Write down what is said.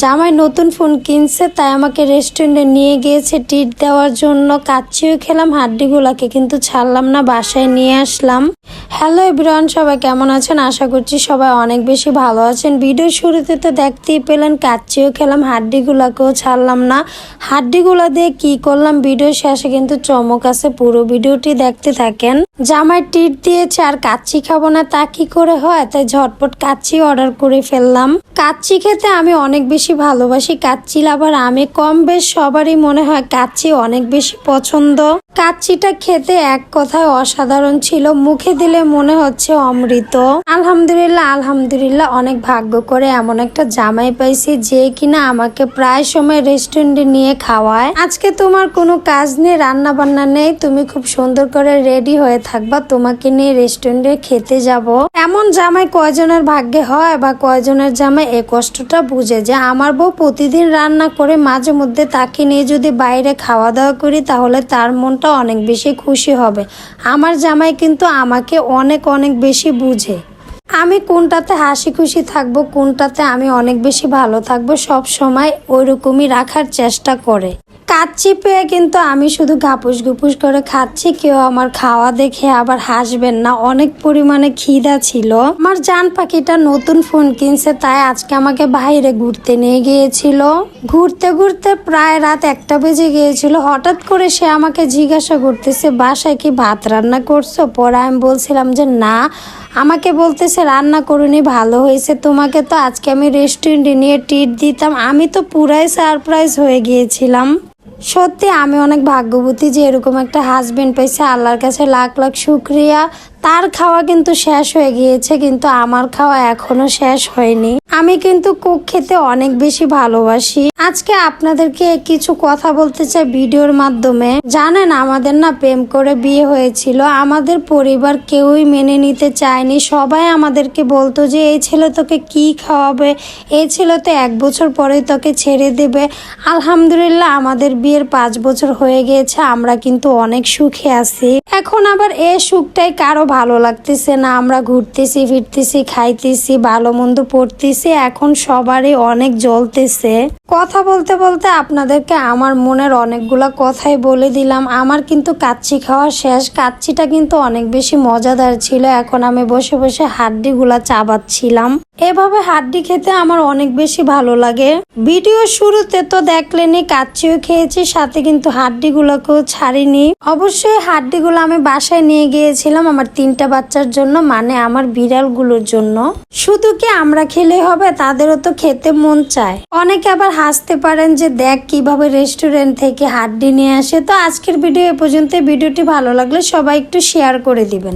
জামাই নতুন ফোন কিনছে, তাই আমাকে রেস্টুরেন্টে নিয়ে গিয়েছে টিট দেওয়ার জন্য। কাচ্চিও খেলাম, হাড্ডিগুলাকে কিন্তু ছাড়লাম না, বাসায় নিয়ে আসলাম। হ্যালো এভরিওয়ান সবাই কেমন আছেন? আশা করছি সবাই অনেক বেশি ভালো আছেন। ভিডিও শুরুতে তো দেখতেই পেলেন, কাচ্চিও খেলাম, হাড্ডিগুলাকেও ছাড়লাম না। হাড্ডিগুলা দিয়ে কি করলাম? ভিডিও শেষে কিন্তু চমক আছে, পুরো ভিডিওটি দেখতে থাকেন। জামাই টিট দিয়েছে, আর কাচ্চি খাব না, তা কি করে হয়? তাই ঝটপট কাচ্চি অর্ডার করে ফেললাম। কাচ্চি খেতে আমি অনেক বেশি ভালোবাসি, কাচ্চি আবার আমি কম বেশ সবারই মনে হয় কাচ্চি অনেক বেশি পছন্দ। কাচ্চিটা খেতে এক কথায় অসাধারণ ছিল, মুখে দিলে মনে হচ্ছে অমৃত। আলহামদুলিল্লাহ আলহামদুলিল্লাহ, অনেক ভাগ্য করে এমন একটা জামাই পাইছি যে কিনা আমাকে প্রায় সময় রেস্টুরেন্টে নিয়ে খাওয়ায়। আজকে তোমার কোনো কাজ নেই রান্না বান্না নেই, তুমি খুব সুন্দর করে রেডি হয়ে থাকবা, তোমাকে নিয়ে রেস্টুরেন্টে খেতে যাব। এমন জামাই কয়জনের ভাগ্যে হয় বা কয়জনের জামাই এ কষ্টটা বুঝে যে আমার বউ প্রতিদিন রান্না করে মাঝে মধ্যে তাকে নিয়ে যদি বাইরে খাওয়া দাওয়া করি, তাহলে তার মনটা অনেক বেশি খুশি হবে। আমার জামাই কিন্তু আমাকে অনেক অনেক বেশি বুঝে। আমি কোনটাতে হাসি খুশি থাকব, কোনটাতে আমি অনেক বেশি ভালো থাকব, সব সময় ওইরকমই রাখার চেষ্টা করে। কাচ্চি পেয়ে কিন্তু আমি শুধু গাপুস গুপুস করে খাচ্ছি, কেউ আমার খাওয়া দেখে আবার হাসবেন না। অনেক পরিমাণে খিদা ছিল। আমার জান পাখিটা নতুন ফোন কিনছে, তাই আজকে আমাকে বাইরে ঘুরতে নিয়ে গিয়েছিল। ঘুরতে ঘুরতে প্রায় রাত একটা বেজে গিয়েছিল। হঠাৎ করে সে আমাকে জিজ্ঞাসা করতেছে, বাসায় কি ভাত রান্না করছ? পরে আমি বলছিলাম যে, না। আমাকে বলতেছে, রান্না করুনি, ভালো হয়েছে তোমাকে তো। আজকে আমি রেস্টুরেন্টে নিয়ে ট্রিট দিতাম। আমি তো পুরাই সারপ্রাইজ হয়ে গিয়েছিলাম। সত্যি আমি অনেক ভাগ্যবতী যে এরকম একটা হাজব্যান্ড পাইছে। আল্লাহর কাছে লাখ লাখ শুক্রিয়া। তার খাওয়া কিন্তু শেষ হয়ে গিয়েছে, কিন্তু আমার খাওয়া এখনও শেষ হয়নি। আমি কিন্তু কুক খেতে অনেক বেশি ভালোবাসি। আজকে আপনাদেরকে কিছু কথা বলতে চাই ভিডিওর মাধ্যমে। জানেন আমাদের না প্রেম করে বিয়ে হয়েছিল। আমাদের পরিবার কেউই মেনে নিতে চায়নি। সবাই আমাদেরকে বলতো যে, এই ছেলে তোকে কি খাওয়াবে? এই ছেলে তো এক বছর পরে তোকে ছেড়ে দেবে। আলহামদুলিল্লাহ, আমাদের বিয়ের পাঁচ বছর হয়ে গিয়েছে। আমরা কিন্তু অনেক সুখে আছি। এখন আবার এ সুখটাই কারও ভালো লাগতেছে না, আমরা ঘুরতেছি, ফিরতেছি, খাইতেছি, ভালো মন্দ পড়তেছি, এখন সবারই অনেক জ্বলতেছে। কথা বলতে বলতে আপনাদেরকে আমার মনের অনেকগুলা কথাই বলে দিলাম। আমার কিন্তু কাচ্চি খাওয়া শেষ। কাচ্চিটা কিন্তু অনেক বেশি মজাদার ছিল। এখন আমি বসে বসে হাড্ডিগুলা চাবাচ্ছিলাম। এভাবে হাড্ডি খেতে আমার অনেক বেশি ভালো লাগে। ভিডিও শুরুতে তো দেখলেনি কাচ্চিও খেয়েছি, সাথে কিন্তু হাড্ডি হাড্ডিগুলোকেও ছাড়িনি। অবশ্যই হাড্ডিগুলো আমি বাসায় নিয়ে গিয়েছিলাম আমার তিনটা বাচ্চার জন্য মানে আমার বিড়ালগুলোর জন্য। শুধু কি আমরা খেলে হবে? তাদেরও তো খেতে মন চায়। অনেকে আবার হাসতে পারেন যে, দেখ কীভাবে রেস্টুরেন্ট থেকে হাড্ডি নিয়ে আসে। তো আজকের ভিডিও এ পর্যন্ত ভিডিওটি ভালো লাগলে সবাই একটু শেয়ার করে দিবেন।